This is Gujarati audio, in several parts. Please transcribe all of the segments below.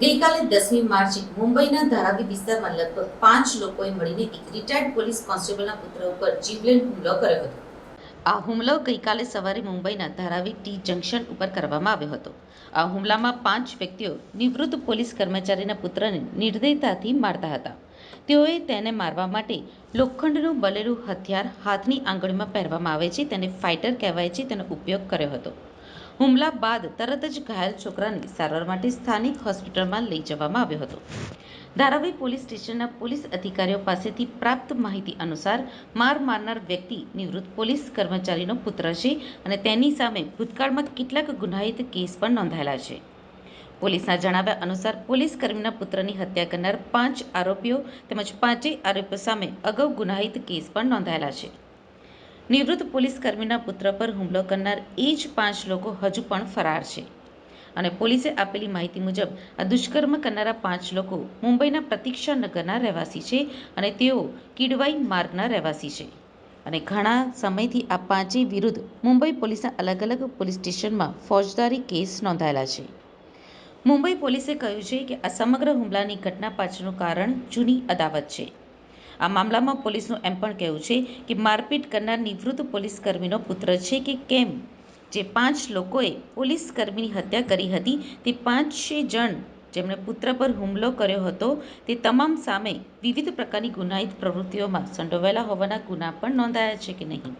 દસમી માર્ચે મુંબઈના ધારાવી વિસ્તારમાં લગભગ પાંચ લોકોએ મળીને એક રિટાયર્ડ પોલીસ કોન્સ્ટેબલના પુત્ર ઉપર જીવલેણ હુમલો કર્યો હતો. આ હુમલો ગઈકાલે સવારે મુંબઈના ધારાવી ટી જંકશન ઉપર કરવામાં આવ્યો હતો. આ હુમલામાં પાંચ વ્યક્તિઓ નિવૃત્ત પોલીસ કર્મચારીના પુત્રને નિર્દયતાથી મારતા હતા. તેઓએ તેને મારવા માટે લોખંડનું બલેલું હથિયાર હાથની આંગળીમાં પહેરવામાં આવે છે, તેને ફાઇટર કહેવાય છે, તેનો ઉપયોગ કર્યો હતો. હુમલા બાદ તરત જ ઘાયલ છોકરાને સારવાર માટે સ્થાનિક હોસ્પિટલમાં લઈ જવામાં આવ્યો હતો. ધારાવી પોલીસ સ્ટેશનના પોલીસ અધિકારીઓ પાસેથી પ્રાપ્ત માહિતી અનુસાર માર મારનાર વ્યક્તિ નિવૃત્ત પોલીસ કર્મચારીનો પુત્ર છે અને તેની સામે ભૂતકાળમાં કેટલાક ગુનાહિત કેસ પણ નોંધાયેલા છે. પોલીસના જણાવ્યા અનુસાર પોલીસ કર્મીના પુત્રની હત્યા કરનાર પાંચ આરોપીઓ તેમજ પાંચેય આરોપીઓ સામે અગાઉ ગુનાહિત કેસ પણ નોંધાયેલા છે. નિવૃત્ત પોલીસ કર્મીના પુત્ર પર હુમલો કરનાર એ જ પાંચ લોકો હજુ પણ ફરાર છે. અને પોલીસે આપેલી માહિતી મુજબ, આ દુષ્કર્મ કરનારા પાંચ લોકો મુંબઈના પ્રતીક્ષા નગરના રહેવાસી છે અને તેઓ કિડવાઈ માર્ગના રહેવાસી છે. અને ઘણા સમયથી આ પાંચેય વિરુદ્ધ મુંબઈ પોલીસના અલગ અલગ પોલીસ સ્ટેશનમાં ફોજદારી કેસ નોંધાયેલા છે. મુંબઈ પોલીસે કહ્યું છે કે આ સમગ્ર હુમલાની ઘટના પાછળનું કારણ જૂની અદાવત છે. આ મામલામાં પોલીસનું એમ પણ કહેવું છે કે મારપીટ કરનાર નિવૃત્ત પોલીસ કર્મીનો પુત્ર છે કે કેમ? જે પાંચ લોકોએ પોલીસ કર્મીની હત્યા કરી હતી, તે પાંચે જણ જેમણે પુત્ર પર હુમલો કર્યો હતો, તે તમામ સામે વિવિધ પ્રકારની ગુનાહિત પ્રવૃત્તિઓમાં સંડોવાયેલા હોવાના ગુના પણ નોંધાયા છે કે નહીં.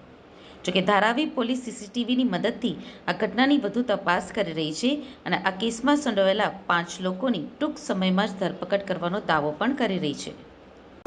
જોકે ધારાવી પોલીસ સીસીટીવીની મદદથી આ ઘટનાની વધુ તપાસ કરી રહી છે અને આ કેસમાં સંડોવાયેલા પાંચ લોકોની ટૂંક સમયમાં જ ધરપકડ કરવાનો દાવો પણ કરી રહી છે.